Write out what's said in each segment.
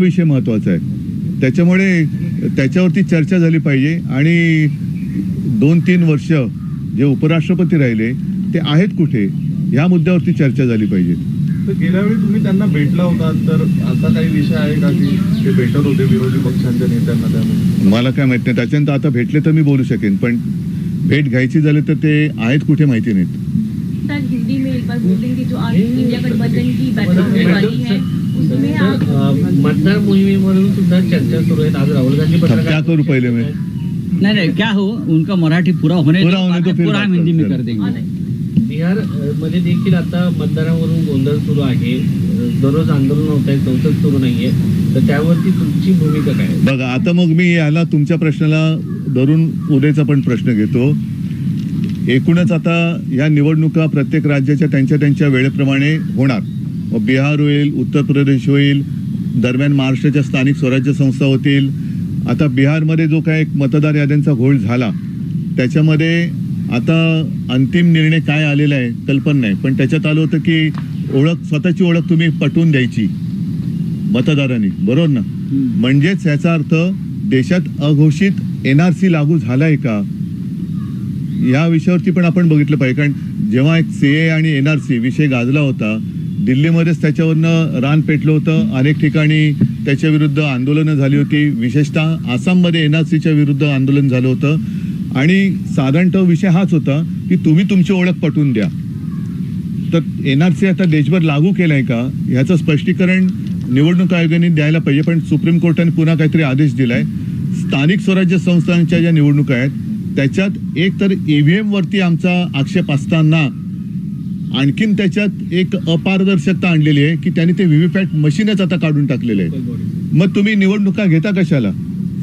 विषय महत्त्वाचा आहे. त्याच्यामुळे त्याच्यावरती चर्चा झाली पाहिजे आणि दोन तीन वर्ष जे उपराष्ट्रपती राहिले ते आहेत कुठे ह्या मुद्द्यावरती चर्चा झाली पाहिजे. तर गेल्या वेळी तुम्ही त्यांना भेटला होता तर असा काही विषय आहे का की ते भेटत होते विरोधी पक्षांच्या नेत्यांना त्यामध्ये मला काय माहीत नाही. त्याच्यानंतर आता भेटले तर मी बोलू शकेन पण भेट घ्यायची झाली तर ते आहेत कुठे माहिती नाहीत. सर हिंदी में एक बार बोल दें कि जो आज इंडिया गठबंधन की बैठक होने वाली है मतदार मोहिमेवरून सुद्धा चर्चा सुरू आहेत. आज राहुल गांधी अब क्या करू पहले मैं. नहीं नहीं क्या हो? उनका मराठी पूरा होने पूरा दो, होने बाद दो, में फिर पूरा बात हम हिंदी में करते कर। देंगे. बिहारमध्ये देखील आता मतदारावरून गोंधळ सुरू आहे. दररोज आंदोलन होत आहे संसद सुरू नाहीये. तर त्यावरती तुमची भूमिका काय आहे? बघा आता मग मी याला तुमच्या प्रश्नाला धरून उद्याचा पण प्रश्न घेतो. एकूणच आता या निवडणुका प्रत्येक राज्याच्या त्यांच्या त्यांच्या वेळेप्रमाणे होणार. बिहार होईल उत्तर प्रदेश होईल दरम्यान महाराष्ट्राच्या स्थानिक स्वराज्य संस्था होतील. आता बिहारमध्ये जो काय एक मतदार याद्यांचा घोळ झाला त्याच्यामध्ये आता अंतिम निर्णय काय आलेला आहे कल्पना नाही. पण त्याच्यात आलं होतं की ओळख स्वतःची ओळख तुम्ही पटवून द्यायची मतदारांनी बरोबर ना? म्हणजेच याचा अर्थ देशात अघोषित एनआरसी लागू झालाय का? या विषयावरती पण आपण बघितलं पाहिजे. कारण जेव्हा एक सीए आणि एनआरसी विषय गाजला होता दिल्लीमध्येच त्याच्यावरनं रान पेटलं होतं. अनेक ठिकाणी त्याच्या विरुद्ध आंदोलनं झाली होती. विशेषतः आसाममध्ये एनआरसीच्या विरुद्ध आंदोलन झालं होतं. आणि साधारणतः विषय हाच होता की तुम्ही तुमची ओळख पटवून द्या. तर एनआरसी आता देशभर लागू केलाय का? ह्याचं स्पष्टीकरण निवडणूक आयोगाने द्यायला पाहिजे पण सुप्रीम कोर्टाने पुन्हा काहीतरी आदेश दिलाय. स्थानिक स्वराज्य संस्थांच्या ज्या निवडणुका आहेत त्याच्यात एक तर ए व्ही एमवरती आमचा आक्षेप असताना आणखीन त्याच्यात एक अपारदर्शकता आणलेली आहे की त्यांनी ते व्हीव्हीपॅट मशीनच आता काढून टाकलेले आहेत. मग तुम्ही निवडणुका घेता कशाला?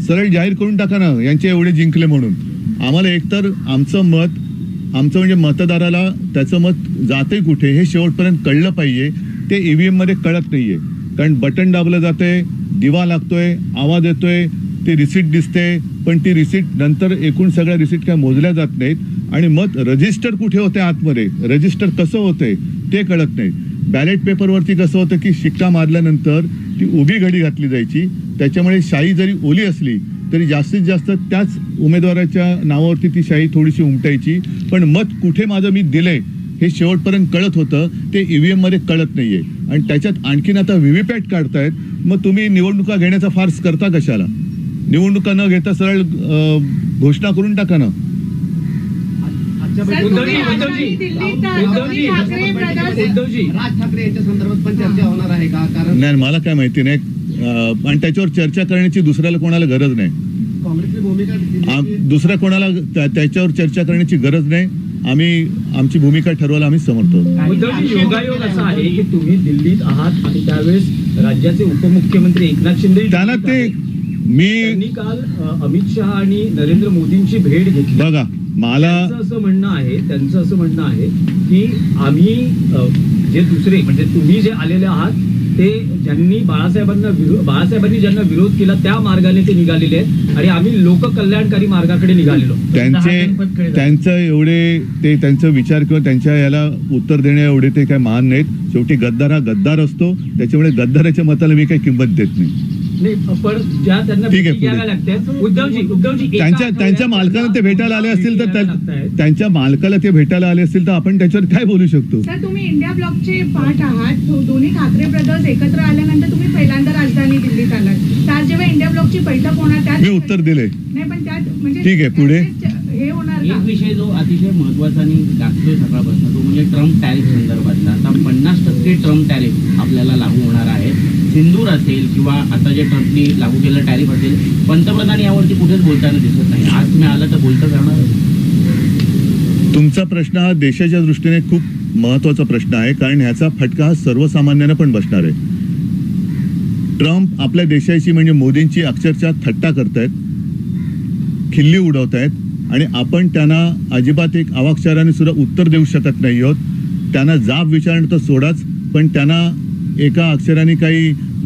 सरळ जाहीर करून टाका ना यांचे एवढे जिंकले म्हणून. आम्हाला एकतर आमचं मत आमचं म्हणजे मतदाराला त्याचं मत जाते कुठे हे शेवटपर्यंत कळलं पाहिजे. ते ईव्हीएममध्ये कळत नाहीये. कारण बटन दाबलं जातंय दिवा लागतोय आवाज येतोय ती रिसीट दिसते पण ती रिसीट नंतर एकूण सगळ्या रिसीट काय मोजल्या जात नाहीत. आणि मत रजिस्टर कुठे होते आतमध्ये? रजिस्टर कसं होतंय ते कळत नाही. बॅलेट पेपरवरती कसं होतं की शिक्का मारल्यानंतर ती उभी घडी घातली जायची. त्याच्यामुळे शाई जरी ओली असली तरी जास्तीत जास्त त्याच उमेदवाराच्या नावावरती ती शाही थोडीशी उमटायची. पण मत कुठे माझं मी दिलंय हे शेवटपर्यंत कळत होतं. ते ईव्हीएममध्ये कळत नाहीये. आणि त्याच्यात आणखीन आता व्हीव्हीपॅट काढतायत. मग तुम्ही निवडणुका घेण्याचा फार्स करता कशाला? निवडणुका न घेता सरळ घोषणा करून टाका ना. राज ठाकरे यांच्या संदर्भात पण चर्चा होणार आहे का? कारण नाही मला काय माहिती नाही. आणि त्याच्यावर चर्चा करण्याची दुसऱ्याला कोणाला गरज नाही. दुसऱ्या कोणाला त्या- त्याच्यावर चर्चा करण्याची गरज नाही. आम्ही आमची भूमिका ठरवायला आम्ही समर्थ आहोत. उद्धवजी योगायोग असा आहे की तुम्ही दिल्लीत आहात आणि त्यावेळेस राज्याचे उपमुख्यमंत्री एकनाथ शिंदे त्यांना ते. मी काल अमित शहा आणि नरेंद्र मोदींची भेट घेतली. बघा. मला असं म्हणणं आहे त्यांचं असं म्हणणं आहे की आम्ही जे दुसरे म्हणजे तुम्ही जे आलेले आहात ते ज्यांनी बाळासाहेबांना विरो- बाळासाहेबांनी ज्यांना विरोध केला त्या मार्गाने ते निघालेले आहेत आणि आम्ही लोककल्याणकारी मार्गाकडे निघालेलो त्यांचे त्यांचं एवढे ते त्यांचा विचार किंवा त्यांच्या याला उत्तर देण्या एवढे ते काय महान नाहीत. शेवटी गद्दार हा गद्दार असतो. त्याच्यामुळे गद्दाराच्या मताला मी काही किंमत देत नाही. ज्या त्यांना ठीक आहे, भेटी घ्याव्या पुढे. लागतात उद्धवजी उद्धवजी एका त्यांच्या मालकाला ते भेटायला आले असतील तर. त्यांच्या मालकाला ते भेटायला आले असतील तर आपण त्याच्यावर काय बोलू शकतो सर तुम्ही इंडिया ब्लॉकचे पार्ट आहात दोन्ही ठाकरे ब्रदर्स एकत्र आल्यानंतर तुम्ही पहिल्यांदा राजधानी दिल्लीत आलात आज जेव्हा इंडिया ब्लॉकची बैठक होणार त्यात मी उत्तर दिले नाही पण त्यात म्हणजे ठीक आहे, पुढे. हे होणार एक विषय जो अतिशय महत्त्वाचा आणि गाजतोय सकाळपासून तो म्हणजे ट्रम्प टॅरिफ संदर्भातला आता पन्नास टक्के ट्रम्प टॅरिफ आपल्याला लागू होणार आहे सिंदूर असेल किंवा आता जे ट्रम्पनी लागू केलेलं टॅरिफ असेल पंतप्रधान यावरती कुठेच बोलताना दिसत नाही. आज तुम्ही आला तर बोलता जाणार? तुमचा प्रश्न हा देशाच्या दृष्टीने खूप महत्त्वाचा प्रश्न आहे कारण ह्याचा फटका हा सर्वसामान्यांना पण बसणार आहे. ट्रम्प आपल्या देशाची म्हणजे मोदींची अक्षरशः थट्टा करतायत खिल्ली उडवतायत आणि आपण त्यांना अजिबात एक अवाक्षराने सुद्धा उत्तर देऊ शकत नाही आहोत. त्यांना जाब विचारणं तर सोडाच पण त्यांना एका अक्षराने काही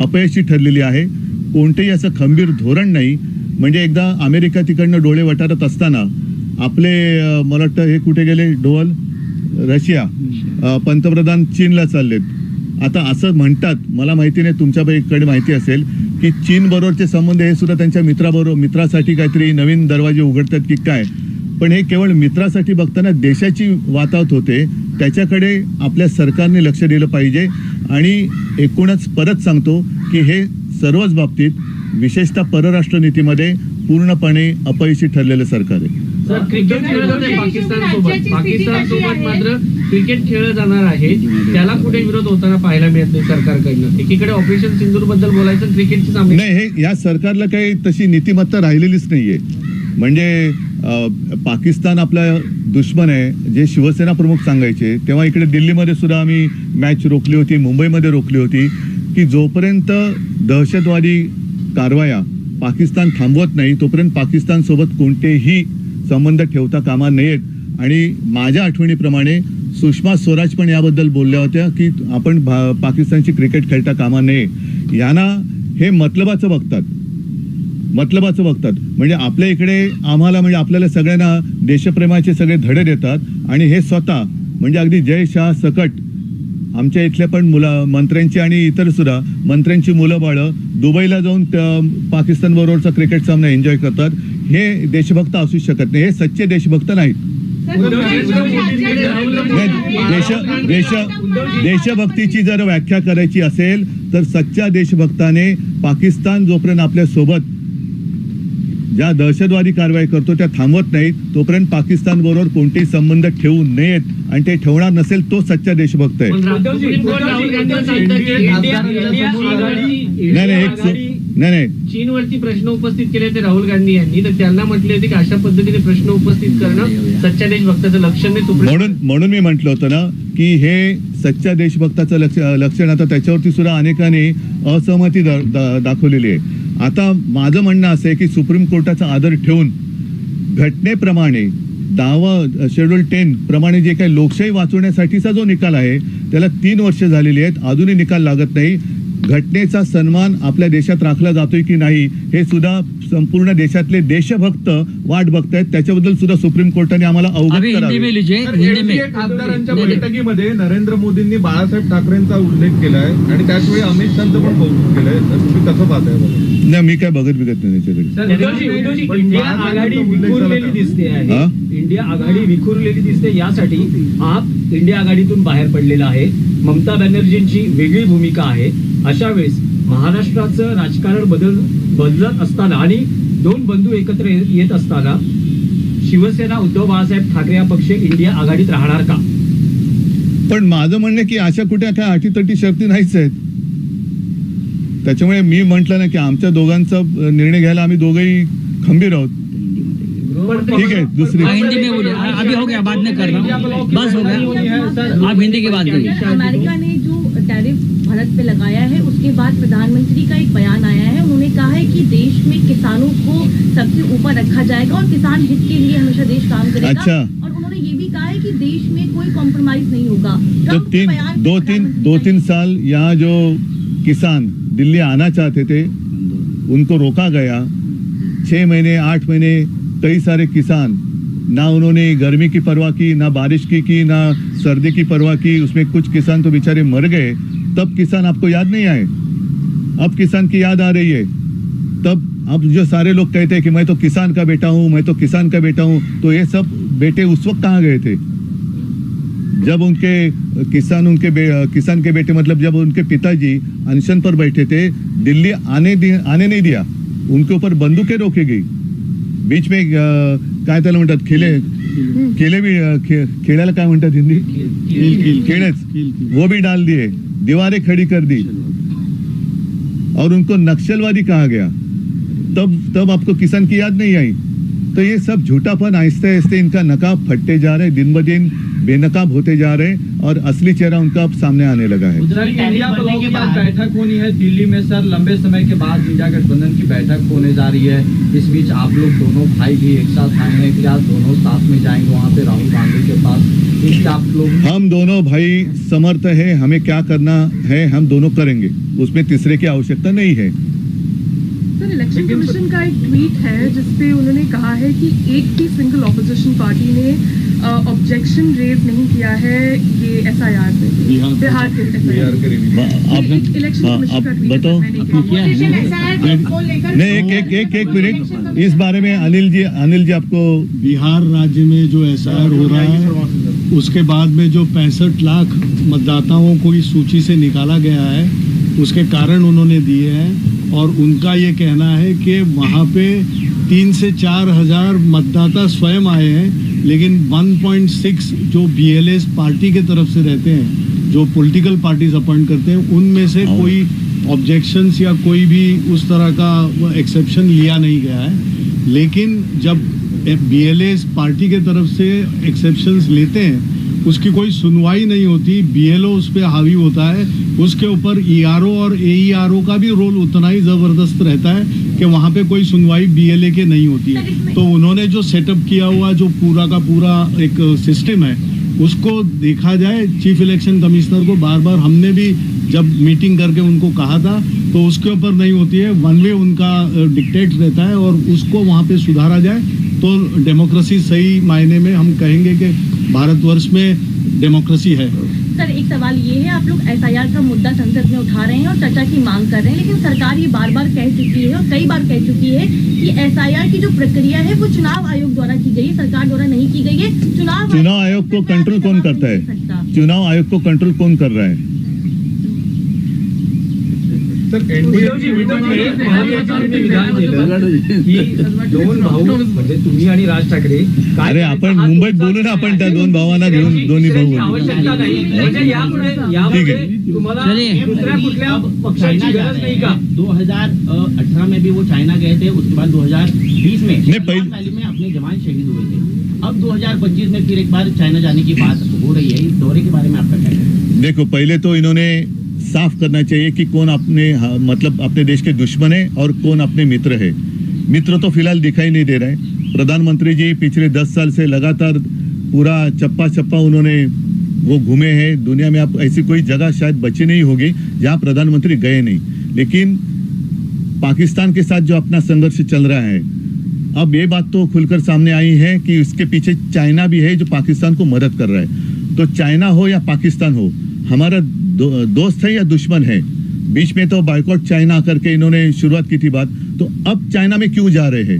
अपयशी ठरलेली आहे. कोणतेही असं खंबीर धोरण नाही. म्हणजे एकदा अमेरिका तिकडनं डोळे वटारत असताना आपले मला वाटतं हे कुठे गेले? डोल रशिया. पंतप्रधान चीनला चाललेत. आता असं म्हणतात मला माहिती नाही तुमच्याकडे माहिती असेल की चीन बरोबरचे संबंध हे सुद्धा त्यांच्या मित्राबरोबर मित्रासाठी काहीतरी नवीन दरवाजे उघडतात की काय? पण हे केवळ मित्रासाठी बघताना देशाची वातावत होते त्याच्याकडे आपल्या सरकारने लक्ष दिलं पाहिजे. आणि एकूणच परत सांगतो की हे सर्वच बाबतीत विशेषतः परराष्ट्र नीतीमध्ये पूर्णपणे अपयशी ठरलेलं सरकार आहे. सर क्रिकेट खेळलं जाते पाकिस्तान सोबत. पाकिस्तान सोबत मात्र क्रिकेट खेळलं जाणार आहे. त्याला कुठे विरोध होताना पाहायला मिळत नाही सरकारकडनं. एकीकडे ऑपरेशन सिंदूरबद्दल बोलायचं क्रिकेटची सामने नाही हे या सरकारला काही तशी नीतिमत्ता राहिलेलीच नाहीये. म्हणजे पाकिस्तान आपला दुश्मन आहे. जे शिवसेना प्रमुख सांगायचे तेव्हा इकडे दिल्लीमध्ये सुद्धा आम्ही मॅच रोखली होती मुंबईमध्ये रोखली होती की जोपर्यंत दहशतवादी कारवाया पाकिस्तान थांबवत नाही तोपर्यंत पाकिस्तानसोबत कोणतेही संबंध ठेवता कामा नयेत. आणि माझ्या आठवणीप्रमाणे सुषमा स्वराज पण याबद्दल बोलल्या होत्या की आपण भा- पाकिस्तानची क्रिकेट खेळता कामा नये. यांना हे मतलबाचं बघतात. मतलबाचं बघतात. म्हणजे आपल्या इकडे आम्हाला म्हणजे आपल्याला सगळ्यांना देशप्रेमाचे सगळे धडे देतात. आणि हे स्वतः म्हणजे अगदी जय शाह सकट आमच्या इथल्या पण मुलं मंत्र्यांची आणि इतर सुद्धा मंत्र्यांची मुलं बाळं दुबईला जाऊन पाकिस्तान बरोबरचा क्रिकेट सामना एन्जॉय करतात. हे देशभक्त असू शकत नाही. हे सच्चे देशभक्त नाहीत. देश देश देशभक्तीची जर व्याख्या करायची असेल तर सच्च्या देशभक्ताने पाकिस्तान जोपर्यंत आपल्यासोबत ज्या दहशतवादी कारवाई करतो त्या थांबवत नाहीत तोपर्यंत पाकिस्तान बरोबर कोणतेही संबंध ठेवू नयेत आणि ते ठेवणार नसेल तो सच्चा देशभक्त आहे. नाही एक नाही नाही. चीनवरती प्रश्न उपस्थित केले ते राहुल गांधी यांनी. तर त्यांना म्हटले होते की अशा पद्धतीने प्रश्न उपस्थित करणं सच्च्या देशभक्ताचं लक्षण नाही म्हणून म्हणून मी म्हटलं होतं ना की हे सच्च्या देशभक्ताचं लक्ष लक्षण आता त्याच्यावरती सुद्धा अनेकांनी असहमती दाखवलेली आहे. आता माझं म्हणणं असं आहे की सुप्रीम कोर्टाचा आदर ठेवून घटनेप्रमाणे दावा शेड्यूल टेन प्रमाणे जे काही लोकशाही वाचवण्यासाठीचा जो निकाल आहे त्याला तीन वर्ष झालेली आहेत. अजूनही निकाल लागत नाही. घटनेचा सन्मान आपल्या देशात राखला जातोय की नाही हे सुद्धा संपूर्ण देशातले देशभक्त वाट बघतायत. त्याच्याबद्दल सुद्धा सुप्रीम कोर्टाने आम्हाला अवगत खासदारांच्या. बैठकीमध्ये नरेंद्र मोदींनी बाळासाहेब ठाकरेंचा उल्लेख केलाय आणि त्याचवेळी अमित शहाचं पण कौतुक केलंय. तर तुम्ही कसं पाहताय बघा? नाही मी काय बघत बिगत नाही त्याच्याकडे? दिसते हा? आहे इंडिया आघाडी विखुरलेली दिसते. यासाठी आप इंडिया आघाडीतून बाहेर पडलेला आहे. ममता बॅनर्जींची वेगळी भूमिका आहे. अशा वेळेस महाराष्ट्राचं राजकारण बदल बदलत असताना आणि दोन बंधू एकत्र येत असताना शिवसेना उद्धव बाळासाहेब ठाकरे हा पक्ष इंडिया आघाडीत राहणार का? पण माझं म्हणणं की अशा कुठे काय अटीतटी शर्ती नाहीच आहेत. त्याच्यामुळे मी म्हटलं ना की आमच्या दोघांचा निर्णय घ्यायला आम्ही दोघंही खंबीर आहोत. ठीक है, दूसरी- हिंदी में बोलिए। अभी हो गया बाद में करना बस हो गया। आप हिंदी की बात करिए। अमेरिका ने जो टैरिफ भारत पे लगाया है उसके बाद प्रधानमंत्री का एक बयान आया है। उन्होंने कहा है कि देश में किसानों को सबसे ऊपर रखा जाएगा और किसान हित के लिए हमेशा देश काम करेगा। अच्छा। और उन्होंने ये भी कहा है कि देश में कोई कॉम्प्रोमाइज नहीं होगा। तो तीन बयान दो तीन दो तीन साल यहाँ जो किसान दिल्ली आना चाहते थे उनको रोका गया। छह महीने आठ महीने कई सारे किसान, ना उन्होंने गर्मी की परवाह की, ना बारिश की की, ना सर्दी की परवाह की, उसमें कुछ किसान तो बेचारे मर गए। तब किसान आपको याद नहीं आए? अब किसान की याद आ रही है। तब अब जो सारे लोग कहते हैं कि मैं तो किसान का बेटा हूँ, मैं तो किसान का बेटा हूँ तो ये सब बेटे उस वक्त कहाँ गए थे? जब उनके किसान उनके किसान के बेटे मतलब जब उनके पिताजी अनशन पर बैठे थे, दिल्ली आने आने नहीं दिया, उनके ऊपर बंदूकें रोकेगी बीच में काय त्याला म्हणतात खेले. केले भी अं, खे- खेळायला काय म्हणतात हिंदी? खेळच. वो भी डाल दिए. दीवारें खड़ी कर दी. और उनको नक्सलवादी कहा गया. तब तब आपको किसान की याद नहीं आई. तो ये सब झूठापन आहिस्ते आहिस्ते इनका नकाब फटते जा रहे दिन ब दिन बेनकाब होते जा रहे और असली चेहरा उनका अब सामने आने लगा है। उधर इंडिया ब्लॉक की बाद बैठक होनी है दिल्ली में सर। लंबे समय के बाद इंडिया गठबंधन की बैठक होने जा रही है। इस बीच आप लोग दोनों भाई भी एक साथ आए हैं क्या दोनों साथ में जाएँगे वहाँ पे राहुल गांधी के पास। आप लोग हम दोनों भाई समर्थ है हमें क्या करना है हम दोनों करेंगे। उसमें तीसरे की आवश्यकता नहीं है। सर इलेक्शन कमीशन का एक ट्वीट है जिसपे उन्होंने कहा है कि एक भी सिंगल ऑपोजिशन पार्टी ने ऑब्जेक्शन रेज नहीं किया है ये एसआईआर पे। बिहार के बिहार के इलेक्शन हाँ, है, बताओ। है? नहीं एक एक एक मिनट। इस बारे में अनिल जी अनिल जी आपको बिहार राज्य में जो एस आई आर हो रहा है उसके बाद में जो पैंसठ लाख मतदाताओं को इस सूची से निकाला गया है उसके कारण उन्होंने दिए हैं और उनका ये कहना है कि वहाँ पे तीन से चार हज़ार मतदाता स्वयं आए हैं लेकिन 1.6 जो BLS पार्टी के तरफ़ से रहते हैं जो पॉलिटिकल पार्टीज़ अपॉइंट करते हैं उनमें से हाँ। कोई ऑब्जेक्शंस या कोई भी उस तरह का एक्सेप्शन लिया नहीं गया है लेकिन जब BLS पार्टी के तरफ़ से एक्सेप्शंस लेते हैं उसकी कोई सुनवाई नहीं होती बीएलओ उस पर हावी होता है। उसके ऊपर ईआरओ और एईआरओ का भी रोल उतना ही ज़बरदस्त रहता है कि वहाँ पे कोई सुनवाई बीएलए के नहीं होती है। तो उन्होंने जो सेटअप किया हुआ, जो पूरा का पूरा एक सिस्टम है, उसको देखा जाए चीफ इलेक्शन कमिश्नर को बार बार हमने भी जब मीटिंग करके उनको कहा था तो उसके ऊपर नहीं होती है। वन वे उनका डिक्टेट रहता है और उसको वहाँ पे सुधारा जाए तो डेमोक्रेसी सही मायने में हम कहेंगे कि भारतवर्ष में डेमोक्रेसी है। सर एक सवाल ये है आप लोग एफ़ का मुद्दा संसद में उठा रहे हैं और चर्चा की मांग कर रहे हैं लेकिन सरकार ये बार बार कह चुकी है और कई बार कह चुकी है कि एफ़ की जो प्रक्रिया है वो चुनाव आयोग द्वारा की गई है सरकार द्वारा नहीं की गई है। चुनाव चुनाव आयोग को कंट्रोल कौन करता है? चुनाव आयोग को कंट्रोल कौन कर रहा है? विधान केलं. की दोन भाऊ म्हणजे तुम्ही आणि राज ठाकरे काय अरे करायचं आपण मुंबईत बोलू ना आपण त्या. दोन भावांना घेऊन दोन्ही भाऊ. आवश्यकता नाही. म्हणजे ठीक आहे. तुम्हाला चलिए. दुसऱ्या कुठल्या अब पक्षाची चाइना जा गरज रहे नाही का? 2018 में भी वो चाइना गए थे उसके बाद 2020 में नहीं, पहले- सलमान वैली में अपने जवान शहीद हुए थे। अब 2025 में फिर एक बार चाइना जाने की बात हो रही है। इस दौरे के बारे में आपका क्या कहना है? देखो पहले तो इन्होंने साफ़ करना चाहिए कि कौन अपने हाँ, मतलब अपने देश के दुश्मन है और कौन अपने मित्र है। मित्र तो फ़िलहाल दिखाई नहीं दे रहे प्रधानमंत्री जी पिछले दस साल से लगातार पूरा चप्पा चप्पा उन्होंने वो घूमे हैं। दुनिया में आप ऐसी कोई जगह शायद बची नहीं होगी जहाँ प्रधानमंत्री गए नहीं। लेकिन पाकिस्तान के साथ जो अपना संघर्ष चल रहा है अब ये बात तो खुलकर सामने आई है कि उसके पीछे चाइना भी है जो पाकिस्तान को मदद कर रहा है। तो चाइना हो या पाकिस्तान हो हमारा दो, दोस्त है या दुश्मन है? बीच में तो बाइकआउट चाइना करके इन्होंने शुरुआत की थी बात। तो अब चाइना में क्यों जा रहे हैं?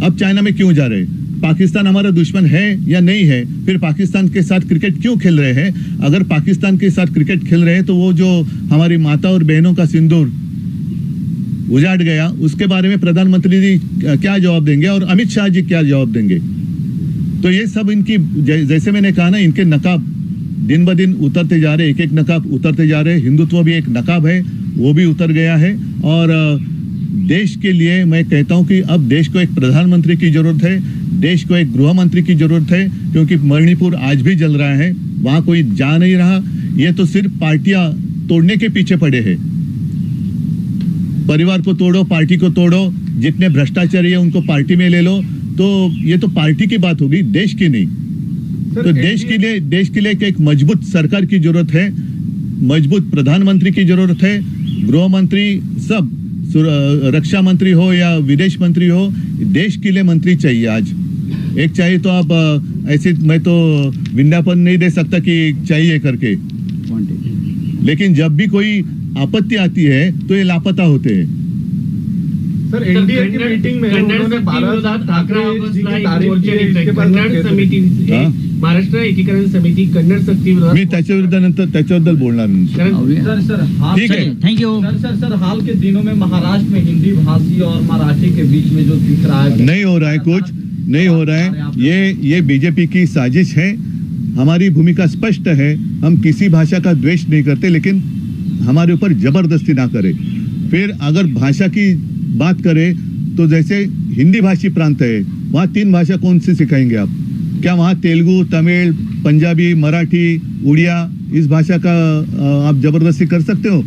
अब चाइना में क्यों जा रहे हैं? पाकिस्तान हमारा दुश्मन है या नहीं है? फिर पाकिस्तान के साथ क्रिकेट क्यों खेल रहे हैं? अगर पाकिस्तान के साथ क्रिकेट खेल रहे हैं तो वो जो हमारी माता और बहनों का सिंदूर उजाड़ गया उसके बारे में प्रधानमंत्री जी क्या जवाब देंगे? और अमित शाह जी क्या जवाब देंगे? तो ये सब इनकी जैसे मैंने कहा ना इनके नकाब दिन ब दिन उतरते जा रहे एक एक नकाब उतरते जा रहे, हिंदुत्व भी एक नकाब है, वो भी उतर गया है। और देश के लिए मैं कहता हूँ कि अब देश को एक प्रधानमंत्री की ज़रूरत है, देश को एक गृह मंत्री की ज़रूरत है, क्योंकि मणिपुर आज भी जल रहा है, वहाँ कोई जा नहीं रहा। ये तो सिर्फ़ पार्टियाँ तोड़ने के पीछे पड़े हैं। परिवार को तोड़ो, पार्टी को तोड़ो, जितने भ्रष्टाचारी है उनको पार्टी में ले लो। तो ये तो पार्टी की बात होगी, देश की नहीं। तो देश के लिए देश के लिए एक मज़बूत सरकार की ज़रूरत है? मज़बूत प्रधानमंत्री की ज़रूरत है? गृह मंत्री सब रक्षा मंत्री हो या विदेश मंत्री हो देश के लिए मंत्री चाहिए आज। एक चाहिए तो आप ऐसे मैं तो विज्ञापन नहीं दे सकता कि चाहिए करके। लेकिन जब भी कोई आपत्ति आती है तो ये लापता होते हैं। सर एनडीए की मीटिंग में उन्होंने साहब ठाकरे जी की तारीफ़ की है इसके बाद हाँ? महाराष्ट्र एकीकरण समिती कन्नड सक्ती मी विरोधात विरुद्ध नंतर त्याच्याबद्दल बोलणार नाही. सर सर हाल ठीक है thank you sir sir sir हाल के दिनों में महाराष्ट्र में हिंदी भाषी और मराठी के बीच में जो दिख रहा है नहीं हो रहा है कुछ नहीं हो रहा है। ये ये बीजेपी की साजिश है। हमारी भूमिका स्पष्ट है। हम किसी भाषा का द्वेष नहीं करते लेकिन हमारे ऊपर ज़बरदस्ती ना करे। फिर अगर भाषा की बात करें तो जैसे हिंदी भाषी प्रांत है वहाँ तीन भाषा कौन सी सिखाएँगे आप? क्या वहाँ तेलुगु तमिल पंजाबी मराठी उड़िया इस भाषा का आप ज़बरदस्ती कर सकते हो?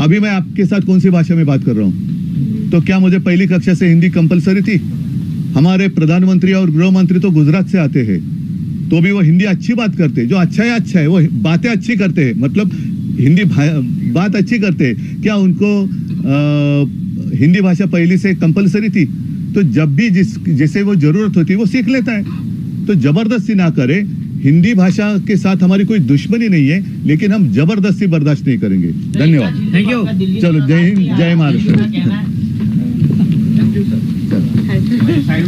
अभी मैं आपके साथ कौन सी भाषा में बात कर रहा हूँ? तो क्या मुझे पहली कक्षा से हिंदी कंपलसरी थी? हमारे प्रधानमंत्री और गृह मंत्री तो गुजरात से आते हैं। तो भी वो हिंदी अच्छी बात करते जो अच्छा है अच्छा है। वो बातें अच्छी करते हैं। मतलब हिंदी बात अच्छी करते क्या उनको अ, हिंदी भाषा पहले से कंपलसरी थी? तो जब भी जिस जैसे वो ज़रूरत होती है वो सीख लेता है। तो ज़बरदस्ती ना करें। हिंदी भाषा के साथ हमारी कोई दुश्मनी नहीं है लेकिन हम ज़बरदस्ती बर्दाश्त नहीं करेंगे। धन्यवाद। थैंक यू चलो, जय हिंद, जय महाराष्ट्र.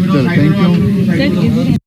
चलो थैंक थँक्यू